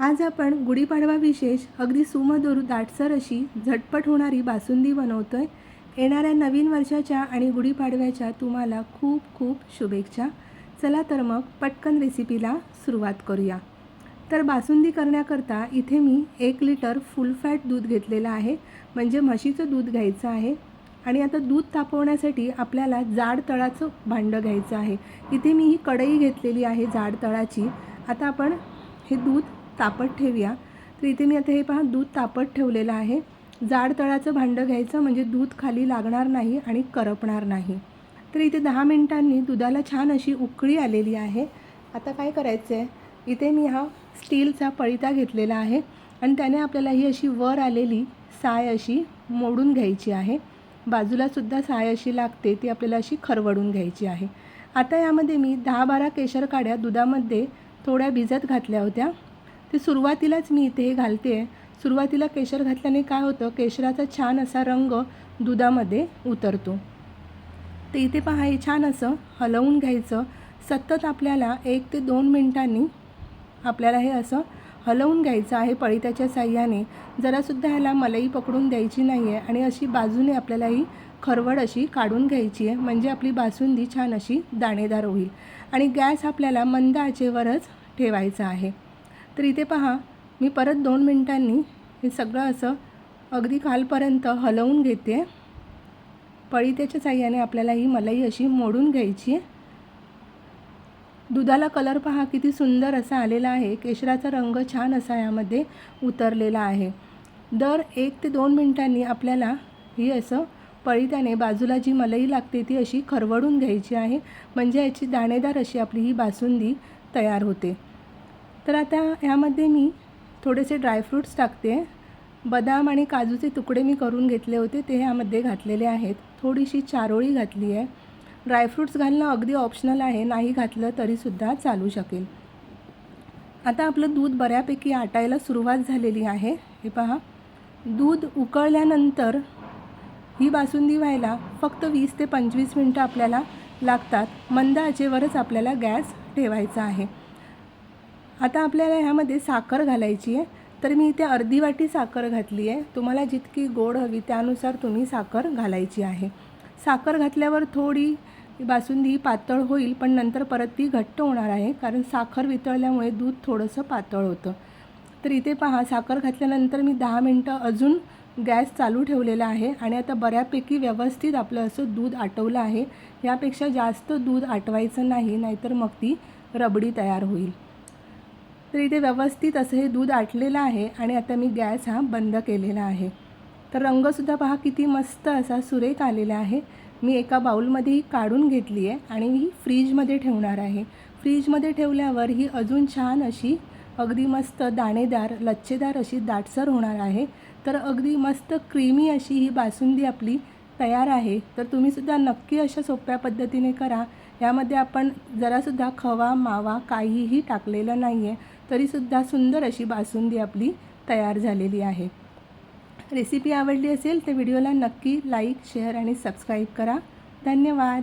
आज आपण गुढीपाडवा विशेष अगदी सुमधूर दाटसर अशी झटपट होणारी बासुंदी बनवतोय. येणाऱ्या नवीन वर्षाच्या आणि गुढीपाडव्याच्या तुम्हाला खूप खूप शुभेच्छा. चला तर मग पटकन रेसिपीला सुरुवात करूया. तर बासुंदी करण्याकरता इथे मी एक लिटर फुल फॅट दूध घेतलेलं आहे. म्हणजे म्हशीचं दूध घ्यायचं आहे. आणि आता दूध तापवण्यासाठी आपल्याला जाड तळाचं भांडं घ्यायचं आहे. इथे मी ही कढई घेतलेली आहे जाड तळाची. आता आपण हे दूध तापत ठेवूया. तर इथे मी आता हे पहा दूध तापत ठेवलेलं आहे. जाड तळाचं भांडं घ्यायचं म्हणजे दूध खाली लागणार नाही आणि करपणार नाही. तर इथे दहा मिनिटांनी दुधाला छान अशी उकळी आलेली आहे. आता काय करायचं आहे इथे मी हा स्टीलचा पळिता घेतलेला आहे आणि त्याने आपल्याला ही अशी वर आलेली साय अशी मोडून घ्यायची आहे. बाजूलासुद्धा साय अशी लागते ती आपल्याला अशी खरवडून घ्यायची आहे. आता यामध्ये मी दहा बारा केशर काड्या दुधामध्ये थोड्या भिजत घातल्या होत्या. ते सुरुवातीलाच मी इथे हे घालते. आहे सुरुवातीला केशर घातल्याने काय होतं? केशराचा छान असा रंग दुधामध्ये उतरतो. तर इथे पहा हे छान असं हलवून घ्यायचं. सतत आपल्याला एक ते दोन मिनटांनी आपल्याला हे असं हलवून घ्यायचं आहे पळीत्याच्या साह्याने. जरासुद्धा ह्याला मलई पकडून द्यायची नाही आहे आणि अशी बाजूने आपल्याला ही खरवड अशी काढून घ्यायची आहे. म्हणजे आपली बासुंदी छान अशी दाणेदार होईल. आणि गॅस आपल्याला मंद आचेवरच ठेवायचा आहे. तर इथे पहा मी परत दोन मिनटांनी हे सगळं असं अगदी खालपर्यंत हलवून घेते. पळीत्याच्या साह्याने आपल्याला ही मलाई अशी मोडून घ्यायची. आहे दुधाला कलर पहा किती सुंदर असा आलेला आहे. केशराचा रंग छान असा यामध्ये उतरलेला आहे. दर एक ते दोन मिनटांनी आपल्याला ही असं पळीत्याने बाजूला जी मलई लागते ती अशी खरवडून घ्यायची आहे. म्हणजे याची दाणेदार अशी आपली ही बासुंदी तयार होते. तर आता ह्यामध्ये मी थोडेसे ड्रायफ्रूट्स टाकते. बदाम आणि काजूचे तुकडे मी करून घेतले होते ते ह्यामध्ये घातलेले आहेत. थोडीशी चारोळी घातली आहे. ड्रायफ्रूट्स घालणं अगदी ऑप्शनल आहे नाही घातलं तरीसुद्धा चालू शकेल. आता आपलं दूध बऱ्यापैकी आटायला सुरुवात झालेली आहे. हे पहा. दूध उकळल्यानंतर ही बासुंदी व्हायला फक्त वीस ते पंचवीस मिनटं आपल्याला लागतात. मंद आचेवरच आपल्याला गॅस ठेवायचा आहे. आता आपल्याला ह्यामध्ये साखर घालायची आहे. तर मी इथे अर्धी वाटी साखर घातली आहे. तुम्हाला जितकी गोड हवी त्यानुसार तुम्ही साखर घालायची आहे. साखर घातल्यावर थोडी बासुंदी पातळ होईल पण नंतर परत ती घट्ट होणार आहे कारण साखर वितळल्यामुळे दूध थोडंसं पातळ होतं. तर इथे पहा साखर घातल्यानंतर मी दहा मिनटं अजून गॅस चालू ठेवलेला आहे आणि आता बऱ्यापैकी व्यवस्थित आपलं असं दूध आटवलं आहे. यापेक्षा जास्त दूध आटवायचं नाही नाहीतर मग ती रबडी तयार होईल. तर इथे व्यवस्थित असं हे दूध आटलेलं आहे आणि आता मी गॅस हा बंद केलेला आहे. तर रंगसुद्धा पहा किती मस्त असा सुरेख आलेला आहे. मी एका बाऊलमध्ये ही काढून घेतली आहे आणि ही फ्रीजमध्ये ठेवणार आहे. फ्रीजमध्ये ठेवल्यावर ही अजून छान अशी अगदी मस्त दाणेदार लच्छेदार अशी दाटसर होणार आहे. तर अगदी मस्त क्रीमी अशी ही बासुंदी आपली तयार आहे. तर तुम्हीसुद्धा नक्की अशा सोप्या पद्धतीने करा. यामध्ये आपण जरासुद्धा खवा मावा काहीही टाकलेलं नाही आहे तरीसुद्धा सुंदर अशी बासुंदी आपली तयार झालेली आहे. रेसिपी आवडली असेल तर व्हिडिओला नक्की लाईक शेअर आणि सबस्क्राईब करा. धन्यवाद.